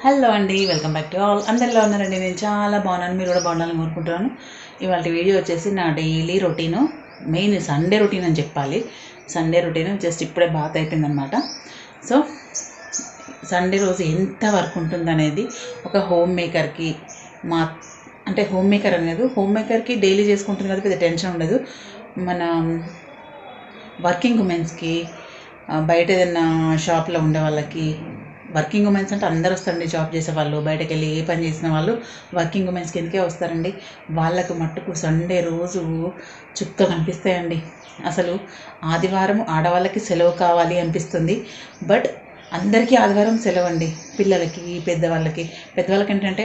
Hello అండి welcome back to all అందరిలో ఉన్నారండి నేను చాలా బాగున్నాను మీరు కూడా బాగుండాలని కోరుకుంటున్నాను. ఇవాళ వీడియో వచ్చేసి నా daily routine main Sunday routine అని చెప్పాలి. సండే రొటీన్ జస్ట్ ఇప్పుడే బాత్ అయిపోయిందనమాట సో సండే రోజు ఎంత వర్క్ ఉంటుందనేది ఒక హోమ్ మేకర్కి మా అంటే హోమ్ మేకర్ అనేది హోమ్ మేకర్కి డైలీ చేసుకుంటుంది కదా పెద్ద టెన్షన్ ఉండదు. మన వర్కింగ్ ఉమెన్స్కి బయట ఏదైనా షాప్లో ఉండే వాళ్ళకి వర్కింగ్ ఉమెన్స్ అంటే అందరూ వస్తారండి జాబ్ చేసే వాళ్ళు బయటకు వెళ్ళి ఏ పని చేసిన వాళ్ళు వర్కింగ్ ఉమెన్స్ కిందకే వస్తారండి. వాళ్ళకు మట్టుకు సండే రోజు చుక్క కనిపిస్తాయండి. అసలు ఆదివారం ఆడవాళ్ళకి సెలవు కావాలి అనిపిస్తుంది. బట్ అందరికీ ఆదివారం సెలవు అండి పిల్లలకి పెద్దవాళ్ళకి. పెద్దవాళ్ళకి ఏంటంటే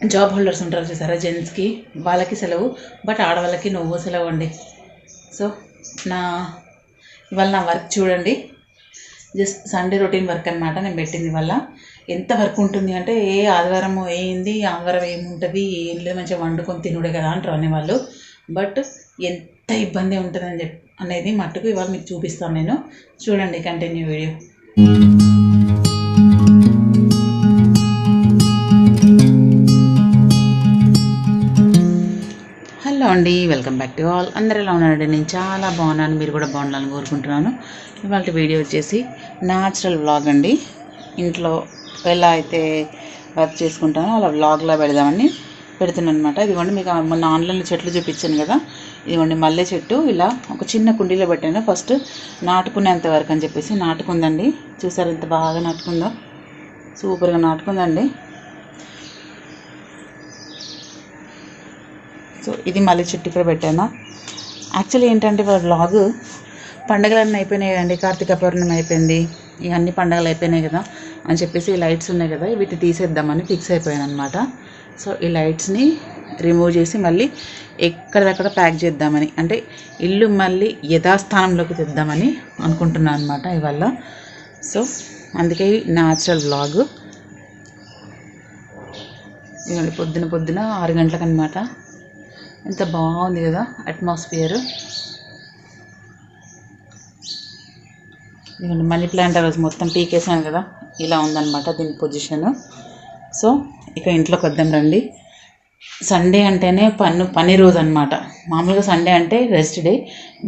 జాబ్ హోల్డర్స్ ఉంటారు చూసారా జెంట్స్కి వాళ్ళకి సెలవు బట్ ఆడవాళ్ళకి నువ్వు సెలవు అండి సో నా ఇవాళ నా వర్క్ చూడండి. జస్ట్ సండే రొటీన్ వర్క్ అనమాట నేను పెట్టింది వల్ల ఎంత వర్క్ ఉంటుంది అంటే ఏ ఆదివారం ఏంది ఆదివారం ఏముంటుంది ఏం లేదు మంచిగా వండుకొని తినుడే కదా అంటారు అనేవాళ్ళు. బట్ ఎంత ఇబ్బంది ఉంటుందని చెప్పి అనేది మట్టుకు ఇవాళ మీకు చూపిస్తాను నేను. చూడండి కంటిన్యూ వీడియో. అండి. వెల్కమ్ బ్యాక్ టు ఆల్ అందరు ఎలా ఉన్నారండి? నేను చాలా బాగున్నాను. మీరు కూడా బాగుండాలని కోరుకుంటున్నాను. ఇవాళ వీడియో వచ్చేసి న్యాచురల్ వ్లాగ్ అండి. ఇంట్లో ఎలా అయితే వర్క్ చేసుకుంటానో అలా వ్లాగ్లా పెడదామని పెడుతున్నాను అనమాట ఇదిగోండి మీకు మొన్న ఆన్లైన్లో చెట్లు చూపించాను కదా. ఇదిగోండి మల్లె చెట్టు. ఇలా ఒక చిన్న కుండీలో పెట్టాను. ఫస్ట్ నాటుకునేంత వరకు అని చెప్పేసి నాటుకుందండి. చూసారు ఎంత బాగా నాటుకుందో? సూపర్గా నాటుకుందండి. సో ఇది మళ్ళీ చెట్టు ఇక్కడ పెట్టాను. యాక్చువల్లీ ఏంటంటే వాళ్ళ వ్లాగ్ పండగలన్నీ అయిపోయినాయి కదండి కార్తీక పౌర్ణమి అయిపోయింది. ఇవన్నీ అన్ని పండగలు అయిపోయినాయి కదా అని చెప్పేసి ఈ లైట్స్ ఉన్నాయి కదా వీటి తీసేద్దామని ఫిక్స్ అయిపోయాను అనమాట సో ఈ లైట్స్ని రిమూవ్ చేసి మళ్ళీ ఎక్కడిదక్కడ ప్యాక్ చేద్దామని అంటే ఇల్లు మళ్ళీ యథాస్థానంలోకి తెద్దామని అనుకుంటున్నాను అనమాట ఇవాళ. సో అందుకే న్యాచురల్ వ్లాగ్ ఇవ్వండి పొద్దున పొద్దున ఆరు గంటలకు అనమాట ఎంత బాగుంది కదా అట్మాస్ఫియర్. ఇదిగోండి మనీ ప్లాంట్ ఆ రోజు మొత్తం పీకేసాను కదా ఇలా ఉందన్నమాట దీని పొజిషన్. సో ఇక ఇంట్లోకి వద్దాం రండి. సండే అంటేనే పన్ను పని రోజు అనమాట మామూలుగా సండే అంటే రెస్ట్ డే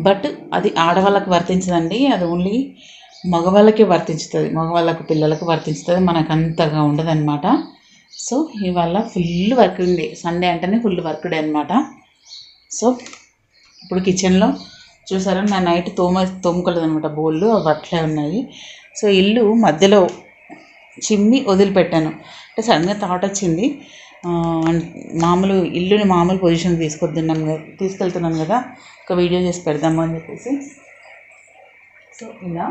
బట్ అది ఆడవాళ్ళకి వర్తించదండి. అది ఓన్లీ మగవాళ్ళకి వర్తించుతుంది. మగవాళ్ళకు పిల్లలకు వర్తించుతుంది. మనకు అంతగా ఉండదన్నమాట. సో ఇవాళ ఫుల్ వర్క్ ఉంది సండే అంటేనే ఫుల్ వర్క్ డే అనమాట సో ఇప్పుడు కిచెన్లో చూసారా నా నైట్ తోమ తోముకోలేదు అనమాట బోళ్ళు అవి అట్లే ఉన్నాయి. సో ఇల్లు మధ్యలో చిమ్మి వదిలిపెట్టాను. అంటే సడన్గా థాట్ వచ్చింది. మామూలు ఇల్లుని మామూలు పొజిషన్ తీసుకొద్దున్నాను కదా తీసుకెళ్తున్నాను కదా ఒక వీడియో చేసి పెడదాము అని చెప్పేసి. సో ఇలా.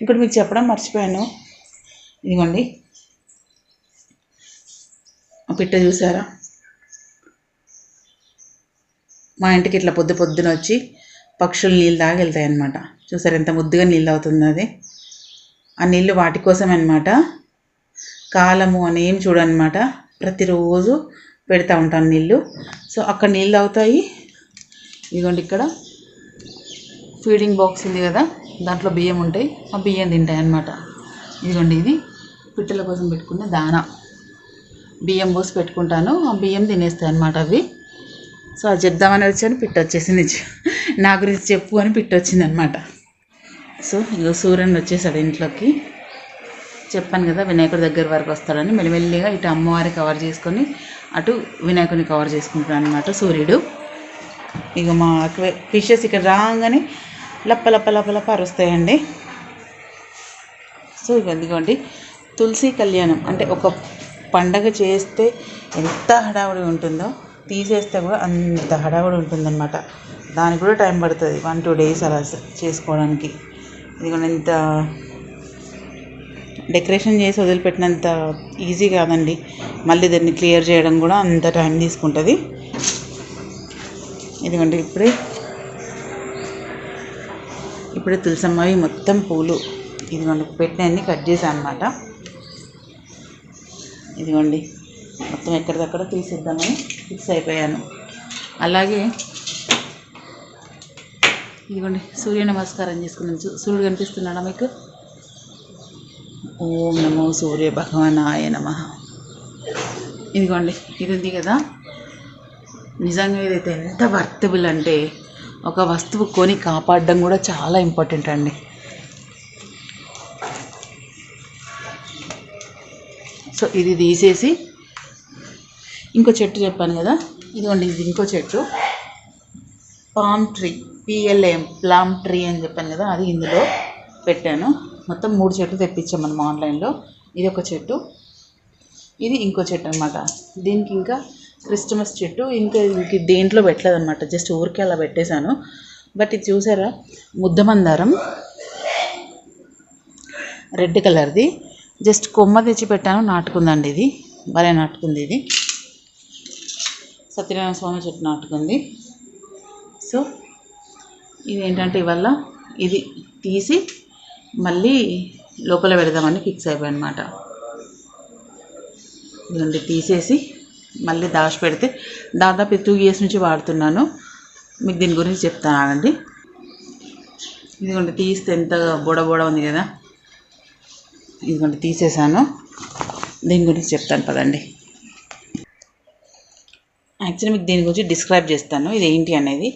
ఇంకోటి మీకు చెప్పడం మర్చిపోయాను. ఇదిగోండి. ఆ పిట్ట చూసారా? మా ఇంటికి ఇట్లా పొద్దు పొద్దున వచ్చి పక్షులు నీళ్ళు తాగి వెళ్తాయి అన్నమాట చూసారు ఎంత ముద్దుగా నీళ్ళు అవుతుంది అది. ఆ నీళ్ళు వాటి కోసం అనమాట కాలము అని ఏం చూడనమాట ప్రతిరోజు పెడతా ఉంటాను నీళ్ళు. సో అక్కడ నీళ్ళు అవుతాయి. ఇదిగోండి ఇక్కడ. ఫీడింగ్ బాక్స్ ఉంది కదా దాంట్లో బియ్యం ఉంటాయి. ఆ బియ్యం తింటాయి అన్నమాట ఇదిగోండి ఇది. పిట్టల కోసం పెట్టుకున్న దానా. బియ్యం పోసి పెట్టుకుంటాను. ఆ బియ్యం తినేస్తాయి అనమాట అవి. సో అది చెప్దామని వచ్చాను పిట్ట వచ్చేసింది నా గురించి చెప్పు అని పిట్ట వచ్చింది అనమాట సో ఇగో సూర్యుని వచ్చేసాడు ఇంట్లోకి. చెప్పాను కదా వినాయకుడి దగ్గర వరకు వస్తాడని మెల్లిమెల్లిగా ఇటు అమ్మవారి కవర్ చేసుకొని అటు వినాయకుని కవర్ చేసుకుంటాను అనమాట సూర్యుడు. ఇక మా ఫిషెస్ ఇక్కడ రాగానే లప్ప లప్ప లప్ప లప్ప అరుస్తాయండి. సో ఇక ఎందుకండి తులసి కళ్యాణం అంటే ఒక పండగ చేస్తే ఎంత హడావుడి ఉంటుందో తీసేస్తే కూడా అంత హడావుడి ఉంటుందన్నమాట. దానికి కూడా టైం పడుతుంది. వన్ టూ డేస్ అలా చేసుకోవడానికి. ఇదిగోండి ఇంత డెకరేషన్ చేసి వదిలిపెట్టినంత ఈజీ కాదండి. మళ్ళీ దాన్ని క్లియర్ చేయడం కూడా అంత టైం తీసుకుంటుంది. ఇదిగోండి ఇప్పుడే ఇప్పుడే తులసమ్మవి మొత్తం పూలు ఇదిగోండి పెట్టినవన్నీ కట్ చేశాను అనమాట ఇదిగోండి మొత్తం ఎక్కడిదక్కడ తీసేద్దామని. ఫిక్స్ అయిపోయాను. అలాగే ఇదిగోండి సూర్య నమస్కారం చేసుకున్నాను. సూర్యుడు కనిపిస్తున్నాడా మీకు? ఓం నమో సూర్య భగవానాయ నమ. ఇదిగోండి ఇది ఉంది కదా. నిజంగా ఇదైతే ఎంత వర్తబుల్ అంటే ఒక వస్తువు కొని కాపాడడం కూడా చాలా ఇంపార్టెంట్ అండి. సో ఇది తీసేసి ఇంకో చెట్టు చెప్పాను కదా. ఇదిగోండి ఇది ఇంకో చెట్టు. Palm tree P L A M palm tree అని చెప్పాను కదా అది ఇందులో పెట్టాను. మొత్తం మూడు చెట్లు తెప్పించాం మనం ఆన్లైన్లో. ఇది ఒక చెట్టు. ఇది ఇంకో చెట్టు అనమాట దీనికి ఇంకా క్రిస్టమస్ చెట్టు. ఇంకా ఇంక దేంట్లో పెట్టలేదన్నమాట. జస్ట్ ఊరికే అలా పెట్టేశాను. బట్ ఇది చూసారా? ముద్ద మందారం. రెడ్ కలర్ది. జస్ట్ కొమ్మ తెచ్చి పెట్టాను. నాటుకుందండి ఇది. భలే నాటుకుంది ఇది. సత్యనారాయణ స్వామి చెట్టు నాటుకుంది సో ఇది ఏంటంటే ఇవల్ల ఇది తీసి మళ్ళీ లోపల పెడదామని ఫిక్స్ అయిపోయి అనమాట ఇదండి తీసేసి మళ్ళీ దాచి పెడితే దాదాపు టూ ఇయర్స్ నుంచి వాడుతున్నాను. మీకు దీని గురించి చెప్తానండి. ఇదిగోండి తీస్తే ఎంత బొడ బొడ ఉంది కదా. ఇదిగోండి తీసేసాను. దీని గురించి చెప్తాను పదండి. యాక్చువల్లీ మీకు దీని గురించి డిస్క్రైబ్ చేస్తాను. ఇది ఏంటి అనేది?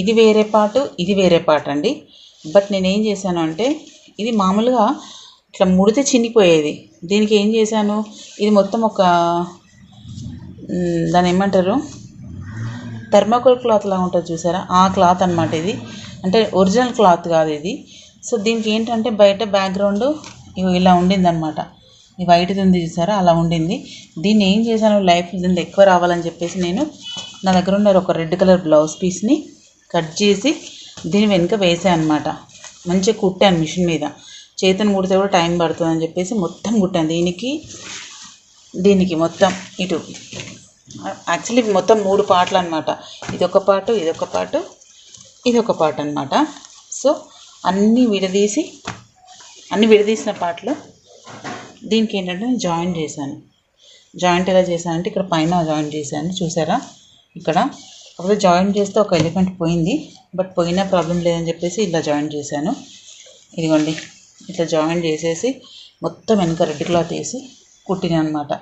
ఇది వేరే పార్ట్ ఇది వేరే పార్ట్ అండి బట్ నేనేం చేశాను అంటే ఇది మామూలుగా ఇట్లా ముడితే చినిగిపోయేది. దీనికి ఏం చేశాను? ఇది మొత్తం ఒక దాని దాన్ని ఏమంటారు? థర్మాకోల్ క్లాత్ లాగా ఉంటుంది చూసారా? ఆ క్లాత్ అనమాట ఇది. అంటే ఒరిజినల్ క్లాత్ కాదు ఇది. సో దీనికి ఏంటంటే బయట బ్యాక్గ్రౌండ్ ఇలా ఉండింది అనమాట ఈ వైట్ది ఉంది చూసారా? అలా ఉండింది. దీన్ని ఏం చేశాను? లైఫ్ దీన్ని ఎక్కువ రావాలని చెప్పేసి నేను నా దగ్గర ఉన్న ఒక రెడ్ కలర్ బ్లౌజ్ పీస్ని కట్ చేసి దీని వెనుక వేసాను అనమాట మంచిగా కుట్టాను మిషన్ మీద. చేతిని కుడితే కూడా టైం పడుతుందని చెప్పేసి మొత్తం కుట్టాను. దీనికి దీనికి మొత్తం ఇటు యాక్చువల్లీ మొత్తం మూడు పాటలు అనమాట ఇదొక పాటు ఇదొక పాటు ఇదొక పాట అనమాట సో అన్నీ విడదీసి అన్నీ విడదీసిన పాటలు దీనికి ఏంటంటే జాయిన్ చేశాను. జాయింట్ ఎలా చేశానంటే ఇక్కడ పైన జాయిన్ చేశాను. చూసారా? ఇక్కడ. కాకపోతే జాయిన్ చేస్తే ఒక ఎలిఫెంట్ పోయింది. బట్ పోయినా ప్రాబ్లం లేదని చెప్పేసి ఇలా జాయిన్ చేశాను. ఇదిగోండి. ఇట్లా జాయిన్ చేసేసి మొత్తం వెనక రెడ్ క్లాత్ వేసి కుట్టినా అనమాట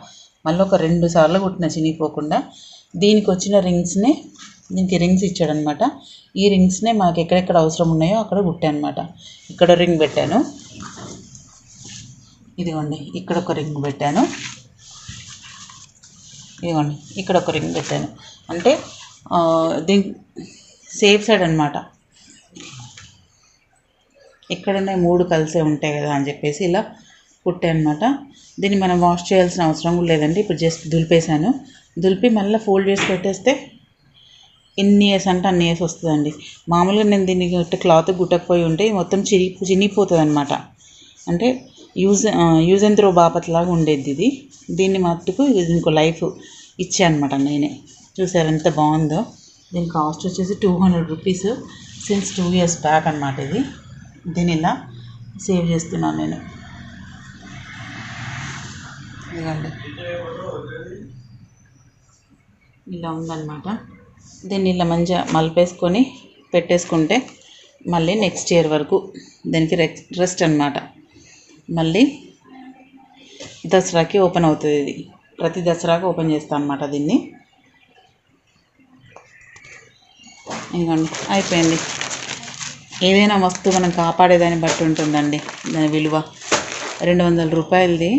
మళ్ళీ ఒక రెండు సార్లు కుట్టిన చినిగిపోకుండా. దీనికి వచ్చిన రింగ్స్నే దీనికి రింగ్స్ ఇచ్చాడనమాట. ఈ రింగ్స్నే మాకు ఎక్కడెక్కడ అవసరం ఉన్నాయో అక్కడ కుట్టానమాట. అనమాట ఇక్కడ రింగ్ పెట్టాను. ఇదిగోండి ఇక్కడ ఒక రింగ్ పెట్టాను. ఇదిగోండి ఇక్కడ ఒక రింగ్ పెట్టాను. అంటే దీని సేఫ్ సైడ్ అనమాట ఇక్కడనే మూడు కలిసే ఉంటాయి కదా అని చెప్పేసి ఇలా కుట్టాను అనమాట దీన్ని మనం వాష్ చేయాల్సిన అవసరం కూడా లేదండి. ఇప్పుడు జస్ట్ దులిపేశాను. దులిపి మళ్ళీ ఫోల్డ్ చేసి పెట్టేస్తే ఎన్ని ఇయర్స్ అంటే అన్ని ఇయర్స్ వస్తుందండి. మామూలుగా నేను దీన్ని క్లాత్ గుట్టకపోయి ఉంటే మొత్తం చిరిగి చినిగిపోతుంది అనమాట అంటే use uh, use and throw బాపట్లాగా ఉండేది ఇది. దీన్ని మట్టుకు ఇంకో లైఫ్ ఇచ్చానమాట నేనే. చూసారు ఎంత బాగుందో. దీని కాస్ట్ వచ్చేసి two hundred rupees since two years back అనమాట ఇది. దీన్ని ఇలా సేవ్ చేస్తున్నాను నేను. ఇలా ఉందన్నమాట. దీన్ని ఇలా మంచిగా మలిపేసుకొని పెట్టేసుకుంటే మళ్ళీ నెక్స్ట్ ఇయర్ వరకు దీనికి రెస్ట్ అనమాట మళ్ళీ దసరాకి ఓపెన్ అవుతుంది ఇది. ప్రతి దసరాకి ఓపెన్ చేస్తాను అనమాట దీన్ని. ఇంకండి అయిపోయింది. ఏదైనా వస్తువు మనం కాపాడేదాన్ని బట్టి ఉంటుందండి దాని విలువ. రెండు వందల రూపాయలది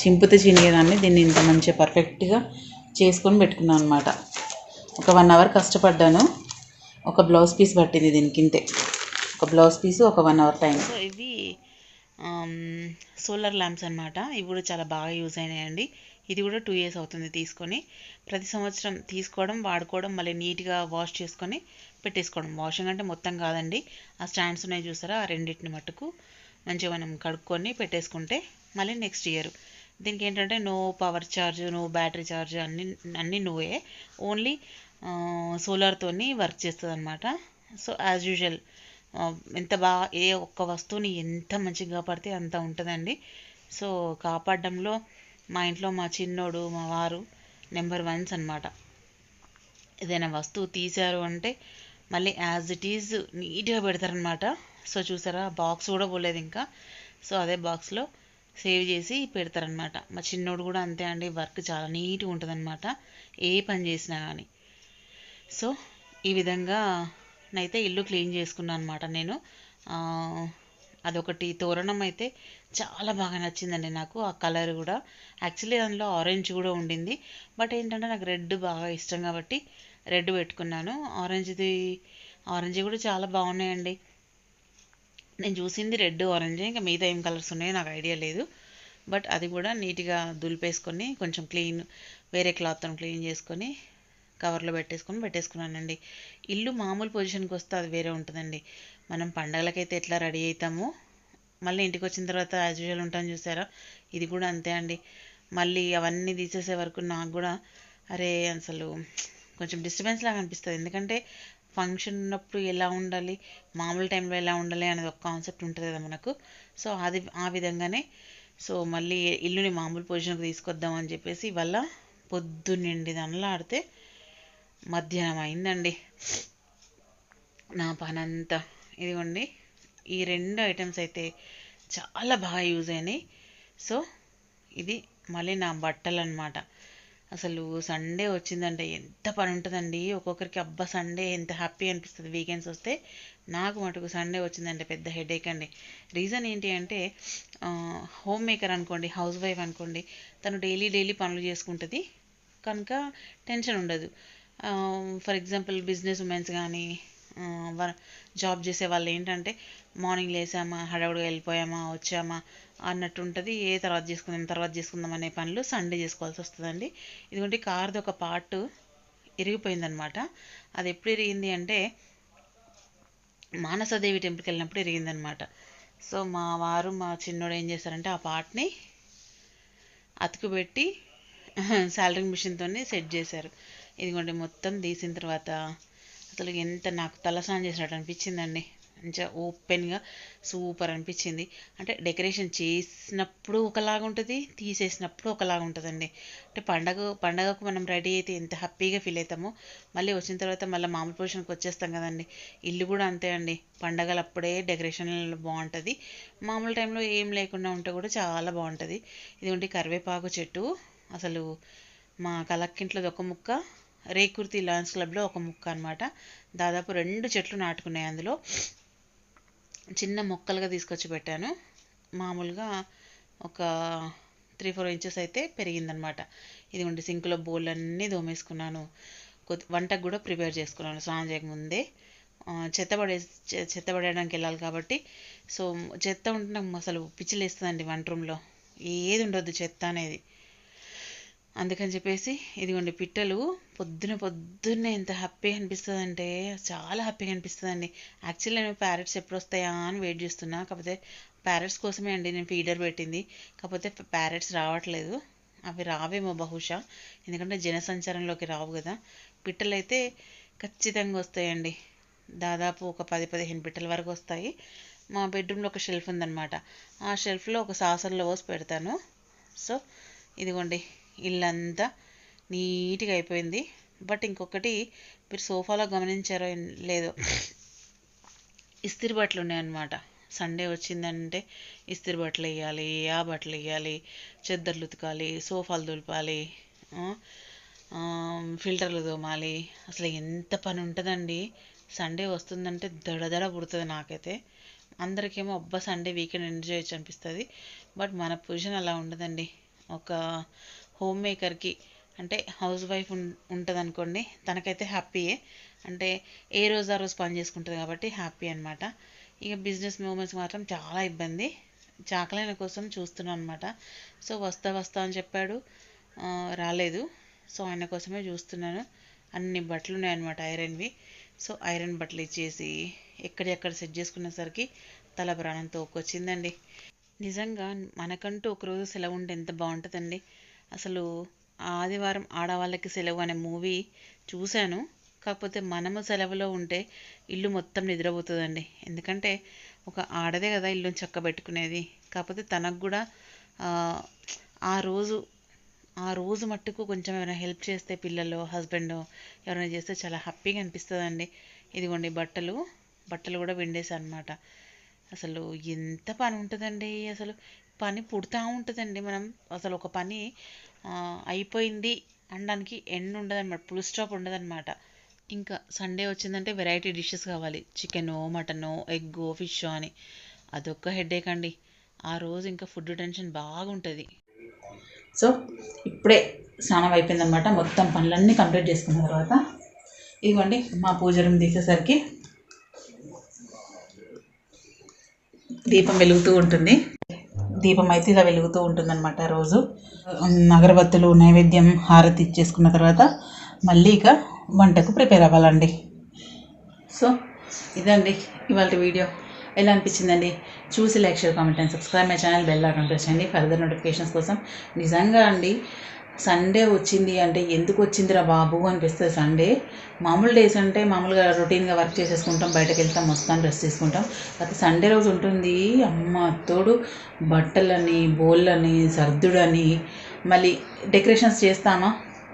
చింపితే చినిగేదాన్ని దీన్ని ఇంత మంచిగా పర్ఫెక్ట్గా చేసుకొని పెట్టుకున్నాను అనమాట ఒక వన్ అవర్ కష్టపడ్డాను ఒక బ్లౌజ్ పీస్ పట్టింది దీనికింతే. ఒక బ్లౌజ్ పీస్ ఒక వన్ అవర్ టైం. ఇవి సోలార్ ల్యాంప్స్ అన్నమాట. ఇవి కూడా చాలా బాగా యూజ్ అయినాయండి. ఇది కూడా టూ ఇయర్స్ అవుతుంది తీసుకొని. ప్రతి సంవత్సరం తీసుకోవడం వాడుకోవడం మళ్ళీ నీట్గా వాష్ చేసుకొని పెట్టేసుకోవడం. వాషింగ్ అంటే మొత్తం కాదండి. ఆ స్టాండ్స్ ఉన్నాయి చూసారా? ఆ రెండింటిని మట్టుకు మంచిగా మనం కడుక్కొని పెట్టేసుకుంటే మళ్ళీ నెక్స్ట్ ఇయర్. దీనికి ఏంటంటే no power charge no battery charge అన్ని అన్నీ నువ్వే. ఓన్లీ సోలార్తోని వర్క్ చేస్తుంది అనమాట సో యాజ్ యూజువల్ ఎంత బాగా ఏ ఒక్క వస్తువుని ఎంత మంచిగా కాపాడితే అంత ఉంటుందండి. సో కాపాడడంలో మా ఇంట్లో మా చిన్నోడు మా వారు నెంబర్ వన్స్ అనమాట ఏదైనా వస్తువు తీశారు అంటే మళ్ళీ యాజ్ ఇట్ ఈజ్ నీట్గా పెడతారనమాట సో చూసారా? బాక్స్ కూడా పోలేదు ఇంకా. సో అదే బాక్స్లో సేవ్ చేసి పెడతారనమాట మా చిన్నోడు కూడా అంతే అండి. వర్క్ చాలా నీట్గా ఉంటుందన్నమాట. ఏ పని చేసినా కానీ సో ఈ విధంగా నైతే ఇల్లు క్లీన్ చేసుకున్నాను అనమాట నేను అదొకటి తోరణం అయితే చాలా బాగా నచ్చిందండి నాకు ఆ కలర్ కూడా. యాక్చువల్లీ దానిలో ఆరెంజ్ కూడా ఉండింది. బట్ ఏంటంటే నాకు రెడ్ బాగా ఇష్టం కాబట్టి రెడ్ పెట్టుకున్నాను. ఆరెంజ్ది ఆరెంజ్ కూడా చాలా బాగున్నాయండి. నేను చూసింది రెడ్ ఆరెంజ్ ఇంకా మిగతా ఏం కలర్స్ ఉన్నాయో నాకు ఐడియా లేదు. బట్ అది కూడా నీట్గా దులిపేసుకొని కొంచెం క్లీన్ వేరే క్లాత్తో క్లీన్ చేసుకొని కవర్లో పెట్టేసుకొని పెట్టేసుకున్నానండి. ఇల్లు మామూలు పొజిషన్కి వస్తే అది వేరే ఉంటుందండి. మనం పండగలకైతే ఎట్లా రెడీ అవుతామో మళ్ళీ ఇంటికి వచ్చిన తర్వాత యాజ్ యూజువల్ ఉంటాం చూసారా? ఇది కూడా అంతే అండి. మళ్ళీ అవన్నీ తీసేసే వరకు నాకు కూడా అరే అసలు కొంచెం డిస్టర్బెన్స్ లాగా అనిపిస్తుంది. ఎందుకంటే ఫంక్షన్ ఉన్నప్పుడు ఎలా ఉండాలి మామూలు టైంలో ఎలా ఉండాలి అనేది ఒక కాన్సెప్ట్ ఉంటుంది కదా మనకు. సో అది ఆ విధంగానే. సో మళ్ళీ ఇల్లుని మామూలు పొజిషన్కి తీసుకొద్దాం అని చెప్పేసి ఇవాళ పొద్దున్నండి ఆడితే మధ్యాహ్నం అయిందండి. నా పని అంతా ఇదిగోండి ఈ రెండు ఐటమ్స్ అయితే చాలా బాగా యూజ్ అయినాయి. సో ఇది మళ్ళీ నా బట్టలు అనమాట అసలు సండే వచ్చిందంటే ఎంత పని ఉంటుందండి. ఒక్కొక్కరికి అబ్బా సండే ఎంత హ్యాపీ అనిపిస్తుంది. వీకెండ్స్ వస్తే నాకు మటుకు సండే వచ్చిందంటే పెద్ద హెడేక్ అండి. రీజన్ ఏంటి అంటే హోమ్ మేకర్ అనుకోండి హౌస్ వైఫ్ అనుకోండి తను డైలీ డైలీ పనులు చేసుకుంటుంది. కనుక టెన్షన్ ఉండదు. ఫర్ ఎగ్జాంపుల్ బిజినెస్ ఉమెన్స్ కానీ జాబ్ చేసే వాళ్ళు ఏంటంటే మార్నింగ్ లేసామా హడావుడిగా వెళ్ళిపోయామా వచ్చామా అన్నట్టు ఉంటుంది ఏ తర్వాత చేసుకుందాం తర్వాత చేసుకుందాం అనే పనులు సండే చేసుకోవాల్సి వస్తుందండి. ఇదిగోండి కార్ది ఒక పార్ట్ ఇరిగిపోయిందనమాట. అది ఎప్పుడు ఇరిగింది అంటే మానసదేవి టెంపుల్కి వెళ్ళినప్పుడు ఇరిగిందనమాట. సో మా వారు మా చిన్నోడు ఏం చేశారంటే ఆ పార్ట్ని అతుకుబెట్టి శాలరింగ్ మిషన్తో సెట్ చేశారు. ఇదిగోండి మొత్తం తీసిన తర్వాత అసలు ఎంత నాకు తలస్నానం చేసినట్టు అనిపించిందండి. మంచిగా ఓపెన్గా సూపర్ అనిపించింది. అంటే డెకరేషన్ చేసినప్పుడు ఒకలాగా ఉంటుంది తీసేసినప్పుడు ఒకలాగా ఉంటుందండి. అంటే పండగ పండగకు మనం రెడీ అయితే ఎంత హ్యాపీగా ఫీల్ అవుతామో మళ్ళీ వచ్చిన తర్వాత మళ్ళీ మామూలు పొజిషన్కి వచ్చేస్తాం కదండి. ఇల్లు కూడా అంతే అండి. పండగలు అప్పుడే డెకరేషన్ బాగుంటుంది. మామూలు టైంలో ఏం లేకుండా ఉంటే కూడా చాలా బాగుంటుంది. ఇదిగోండి కరివేపాకు చెట్టు. అసలు మా కలక్కింట్లో ఒక ముక్క రేకుర్తి లాన్స్ క్లబ్లో ఒక ముక్క అనమాట దాదాపు రెండు చెట్లు నాటుకున్నాయి అందులో. చిన్న మొక్కలుగా తీసుకొచ్చి పెట్టాను. మామూలుగా ఒక త్రీ ఫోర్ ఇంచెస్ అయితే పెరిగిందనమాట ఇదిగోండి సింకులో బౌల్ అన్నీ దోమేసుకున్నాను. కొద్ది వంటకు కూడా ప్రిపేర్ చేసుకున్నాను స్నానం చేయకముందే ఆ, చెత్త పడే చెత్త పడేయడానికి వెళ్ళాలి కాబట్టి. సో చెత్త ఉంటే నాకు అసలు పిచ్చిలేస్తుందండి వంట రూమ్లో. ఏది ఉండొద్దు చెత్త అనేది. అందుకని చెప్పేసి ఇదిగోండి పిట్టలు పొద్దున పొద్దున్నే ఎంత హ్యాపీగా అనిపిస్తుంది అంటే చాలా హ్యాపీగా అనిపిస్తుందండి. యాక్చువల్లీ నేను ప్యారెట్స్ ఎప్పుడు వస్తాయా అని వెయిట్ చేస్తున్నా. కాకపోతే ప్యారెట్స్ కోసమే అండి నేను ఫీడర్ పెట్టింది. కాకపోతే ప్యారెట్స్ రావట్లేదు. అవి రావేమో బహుశా. ఎందుకంటే జనసంచారంలోకి రావు కదా. పిట్టలు అయితే ఖచ్చితంగా వస్తాయండి. దాదాపు ఒక పది పదిహేను పిట్టల వరకు వస్తాయి. మా బెడ్రూమ్లో ఒక షెల్ఫ్ ఉందన్నమాట. ఆ షెల్ఫ్లో ఒక సాసర్లో పోసి పెడతాను. సో ఇదిగోండి. ఇల్లంతా నీట్గా అయిపోయింది. బట్ ఇంకొకటి మీరు సోఫాలో గమనించారో లేదో. ఇస్త్రీ బట్టలు ఉన్నాయన్నమాట. సండే వచ్చిందంటే ఇస్త్రీ బట్టలు వేయాలి ఆ బట్టలు వేయాలి చెద్దర్లు ఉతకాలి సోఫాలు దులపాలి ఫిల్టర్లు తోమాలి. అసలు ఎంత పని ఉంటుందండి. సండే వస్తుందంటే దడదడ పుడుతుంది నాకైతే. అందరికేమో అబ్బా సండే వీకెండ్ ఎంజాయ్ చేయొచ్చు అనిపిస్తుంది. బట్ మన పొజిషన్ అలా ఉండదండి. ఒక హోమ్ మేకర్కి అంటే హౌస్ వైఫ్ ఉంటుంది అనుకోండి తనకైతే హ్యాపీయే. అంటే ఏ రోజు ఆ రోజు పని చేసుకుంటుంది కాబట్టి హ్యాపీ అనమాట ఇక బిజినెస్ మూమెంట్స్ మాత్రం చాలా ఇబ్బంది. చాకలైన కోసం చూస్తున్నాను అనమాట సో వస్తా వస్తా అని చెప్పాడు. రాలేదు. సో ఆయన కోసమే చూస్తున్నాను. అన్ని బట్టలు ఉన్నాయన్నమాట ఐరన్వి. సో ఐరన్ బట్టలు ఇచ్చేసి ఎక్కడెక్కడ సెట్ చేసుకునేసరికి తల ప్రాణం తోకొచ్చిందండి నిజంగా మనకంటూ ఒకరోజు సెలవు ఉంటే ఎంత బాగుంటుందండి. అసలు ఆదివారం ఆడవాళ్ళకి సెలవు అనే మూవీ చూశాను. కాకపోతే మనము సెలవులో ఉంటే ఇల్లు మొత్తం నిద్రపోతుందండి. ఎందుకంటే ఒక ఆడదే కదా ఇల్లుని చక్కబెట్టుకునేది. కాకపోతే తనకు కూడా ఆ, రోజు ఆ రోజు మట్టుకు కొంచెం ఏమైనా హెల్ప్ చేస్తే పిల్లలు హస్బెండ్ ఎవరైనా చేస్తే చాలా హ్యాపీగా అనిపిస్తుందండి. ఇదిగోండి బట్టలు. బట్టలు కూడా విండేసి అనమాట అసలు ఎంత పని ఉంటుందండి అసలు. పని పుడతా ఉంటుందండి మనం. అసలు ఒక పని అయిపోయింది అనడానికి ఎండ్ ఉండదన్నమాట ఫుల్ స్టాప్ ఉండదన్నమాట. ఇంకా సండే వచ్చిందంటే వెరైటీ డిషెస్ కావాలి. చికెను మటను ఎగ్గో ఫిష్ అని. అదొక్క హెడేక్ అండి. ఆ రోజు ఇంకా ఫుడ్ టెన్షన్ బాగుంటుంది. సో ఇప్పుడే స్నానం అయిపోయిందనమాట మొత్తం పనులన్నీ కంప్లీట్ చేసుకున్న తర్వాత ఇదిగోండి మా పూజ రూమ్ తీసేసరికి దీపం వెలుగుతూ ఉంటుంది. దీపం అయితే ఇలా వెలుగుతూ ఉంటుందన్నమాట రోజు. అగరబత్తులు నైవేద్యం హారతి ఇచ్చేసుకున్న తర్వాత మళ్ళీ ఇక వంటకు ప్రిపేర్ అవ్వాలండి. సో ఇదండి ఇవాళ వీడియో. ఎలా అనిపించిందండి? చూసి like share comment and subscribe my channel. Bell icon press చేయండి. ఫర్దర్ నోటిఫికేషన్స్ కోసం నిజంగా అండి సండే వచ్చింది అంటే ఎందుకు వచ్చిందిరా బాబు అనిపిస్తుంది సండే మామూలు డేస్ అంటే మామూలుగా రొటీన్గా వర్క్ చేసేసుకుంటాం బయటకు వెళ్తాం వస్తాం డ్రెస్ తీసుకుంటాం. అయితే సండే రోజు ఉంటుంది. అమ్మ తోడు బట్టలని బోళ్ళని సర్దుడని మళ్ళీ డెకరేషన్స్ చేస్తామా?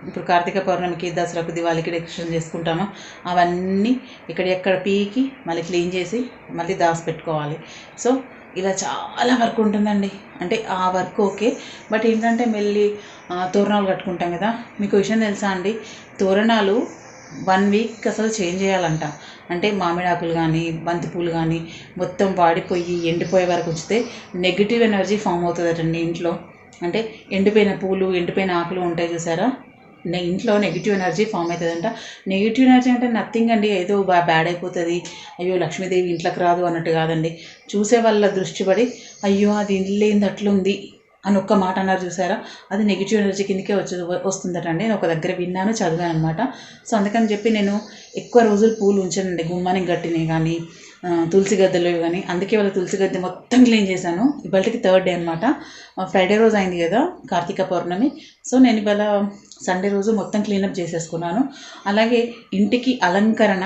ఇప్పుడు కార్తీక పౌర్ణమికి దసరాకు దివాళీకి డెకరేషన్ చేసుకుంటామా? అవన్నీ ఇక్కడ ఎక్కడ పీకి మళ్ళీ క్లీన్ చేసి మళ్ళీ దాచి పెట్టుకోవాలి. సో ఇలా చాలా వర్క్ ఉంటుందండి. అంటే ఆ వర్క్ ఓకే బట్ ఏంటంటే మళ్ళీ తోరణాలు కట్టుకుంటాం కదా. మీకు విషయం తెలుసా అండి? తోరణాలు వన్ వీక్ అసలు చేంజ్ చేయాలంట. అంటే మామిడాకులు కానీ బంతిపూలు కానీ మొత్తం వాడిపోయి ఎండిపోయే వరకు ఉంచితే నెగిటివ్ ఎనర్జీ ఫామ్ అవుతుందటండి ఇంట్లో. అంటే ఎండిపోయిన పూలు ఎండిపోయిన ఆకులు ఉంటాయి చూసారా? నే- ఇంట్లో నెగిటివ్ ఎనర్జీ ఫామ్ అవుతుందంట. నెగిటివ్ ఎనర్జీ అంటే నథింగ్ అండి. ఏదో బా బ్యాడ్ అయిపోతుంది. అయ్యో లక్ష్మీదేవి ఇంట్లోకి రాదు అన్నట్టు కాదండి. చూసే వాళ్ళ దృష్టి పడి అయ్యో అది ఇల్లేంది అట్లుంది. అని ఒక్క మాట అన్నారు చూసారా? అది నెగిటివ్ ఎనర్జీ కిందకే వచ్చి వస్తుందటండి. నేను ఒక దగ్గర విన్నాను చదివాను అనమాట సో అందుకని చెప్పి నేను ఎక్కువ రోజులు పూలు ఉంచానండి. గుమ్మానికి గట్టినవి కానీ తులసి గద్దెలు కానీ అందుకే వాళ్ళ తులసి గద్దె మొత్తం క్లీన్ చేశాను. ఇవాళకి థర్డ్ డే అనమాట ఫ్రైడే రోజు అయింది కదా కార్తీక పౌర్ణమి. సో నేను ఇవాళ సండే రోజు మొత్తం క్లీనప్ చేసేసుకున్నాను. అలాగే ఇంటికి అలంకరణ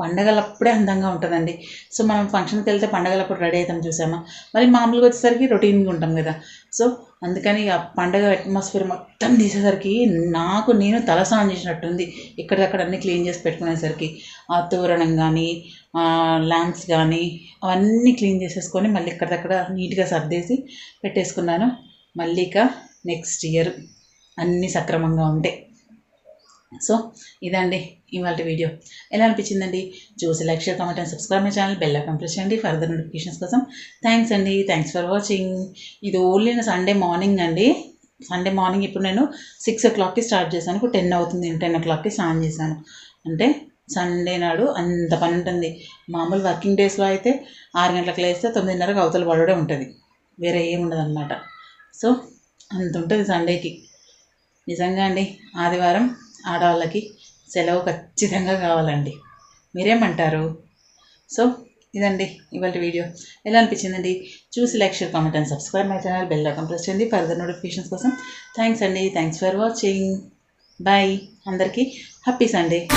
పండగలప్పుడే అందంగా ఉంటుందండి. సో మనం ఫంక్షన్కి వెళ్తే పండగలప్పుడు రెడీ అవుతాం చూసామా? మరి మామూలుగా వచ్చేసరికి రొటీన్గా ఉంటాం కదా. సో అందుకని ఆ పండగ అట్మాస్ఫియర్ మొత్తం తీసేసరికి నాకు నేను తలస్నానం చేసినట్టుంది. ఇక్కడికక్కడ అన్నీ క్లీన్ చేసి పెట్టుకునేసరికి. ఆ తోరణం కానీ ల్యాంప్స్ కానీ అవన్నీ క్లీన్ చేసేసుకొని మళ్ళీ ఇక్కడికక్కడ నీట్గా సర్దేసి పెట్టేసుకున్నాను. మళ్ళీ ఇక నెక్స్ట్ ఇయర్ అన్నీ సక్రమంగా ఉంటాయి సో ఇదండి ఇవాళ వీడియో. ఎలా అనిపించిందండి? చూసి like share comment and subscribe my channel. Bell icon press చేయండి ఫర్దర్ నోటిఫికేషన్స్ కోసం. థ్యాంక్స్ అండి. థ్యాంక్స్ ఫర్ వాచింగ్ ఇది ఓన్లీ సండే మార్నింగ్ అండి. సండే మార్నింగ్ ఇప్పుడు నేను సిక్స్ ఓ క్లాక్కి స్టార్ట్ చేశాను. ఇప్పుడు టెన్ అవుతుంది. టెన్ ఓ క్లాక్కి స్నాన్ చేశాను. అంటే సండే నాడు అంత పని ఉంటుంది. మామూలు వర్కింగ్ డేస్లో అయితే ఆరు గంటలకు లేస్తే తొమ్మిదిన్నరకు అవతల పడడే ఉంటుంది. వేరే ఏం ఉండదు అనమాట సో అంత ఉంటుంది సండేకి నిజంగా అండి ఆదివారం ఆడవాళ్ళకి సెలవు ఖచ్చితంగా కావాలండి. మీరేమంటారు? సో ఇదండి ఇవాళ వీడియో. ఎలా అనిపించిందండి? చూసి like share comment and subscribe my channel bell icon press చేయండి ఫర్దర్ నోటిఫికేషన్స్ కోసం. థ్యాంక్స్ అండి. Thanks for watching. బాయ్. అందరికీ హ్యాపీ సండే.